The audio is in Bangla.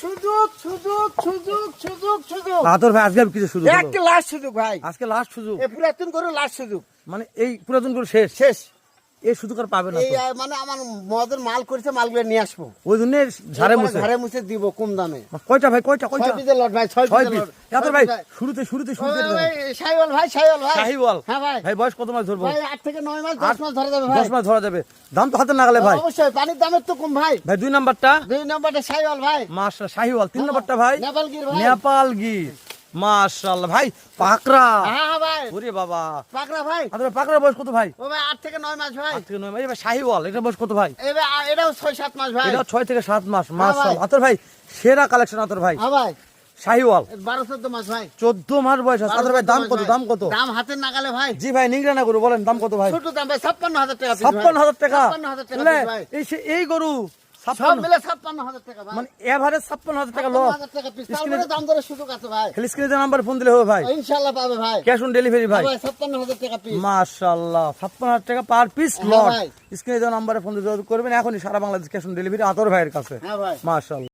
সুযোগ সুযোগ সুযোগ সুযোগ সুযোগ। আতর ভাই আজকে কিছু একটা লাস্ট সুযোগ ভাই। আজকে লাস্ট সুযোগ? এ পুরাতন করে লাস্ট সুযোগ। মানে এই পুরাতন করে শেষ? শেষ। এই সুযোগ আর পাবে না এই মানে আমার মদের মাল করেছে মালগুলো নিয়ে আসব। ওই জন্য ঝাড়ে মুছে। ঘরে মুছে দিব কম দামে। কয়টা ভাই কয়টা কয়টা? ছয় পিসের লট ভাই ছয় ছয় পিস। আতর ভাই শুরুতে শুরুতে শুরুতে সাইওয়াল ভাই সাইওয়াল ভাই। হ্যাঁ ভাই। ভাই বয়স কত মাস ধরবো? ভাই আট থেকে নয় মাস দশ মাস ধরে যাবে ভাই। দশ মাস ধরা যাবে। দাম তো হাতে নাগালে ভাই। অবশ্যই পানির দামের তো কম ভাই। ভাই দুই নাম্বারটা। দুই নম্বরটা সাইওয়াল ভাই। মাস শাহিওয়াল। তিন নাম্বারটা ভাই। নেপাল গির ভাই। নেপাল গির। ভাই পাকড়া। হ্যাঁ হ্যাঁ ভাই। ওরে বাবা। পাকড়া ভাই। বয়স কত ভাই? ও ভাই আট থেকে নয় মাস ভাই। আট থেকে নয় মাস। ভাই শাহিওয়াল এটা বয়স কত ভাই? এটাও ছয় সাত মাস ভাই। এটা থেকে মাস ভাই। মাশাআল্লাহ। আতর ভাই সেরা কালেকশন আতর ভাই। হ্যাঁ ভাই। শাহিওয়াল। বারো চোদ্দ মাস ভাই। চোদ্দ মাস বয়স আছে। আতর ভাই দাম কত দাম কত? দাম হাতের নাগালে ভাই। জি ভাই না গরু বলেন দাম কত ভাই? ছোট দাম ভাই ছাপ্পান্ন হাজার টাকা টাকা? ভাই। এই এই গরু ছাপ্পান্ন। হাজার টাকা ভাই। মানে এভারেজ ছাপ্পান্ন হাজার টাকা লস হাজার টাকা piece। তারপরে দাম দরের সুযোগ আছে ভাই। খালি স্ক্রিনে নাম্বার ফোন দিলে হবে ভাই। ইনশাল্লাহ পাবে ভাই। ক্যাশ অন ডেলিভারি ভাই। ছাপ্পান্ন হাজার টাকা পিস মাশাআল্লাহ ছাপ্পান্ন হাজার টাকা পার পিস লট স্ক্রিনে দেওয়া নাম্বারে ফোন দিয়ে যোগাযোগ করবেন এখনই সারা বাংলাদেশ ক্যাশ অন ডেলিভারি আতর ভাইয়ের কাছে। হ্যাঁ ভাই। মাশাআল্লাহ।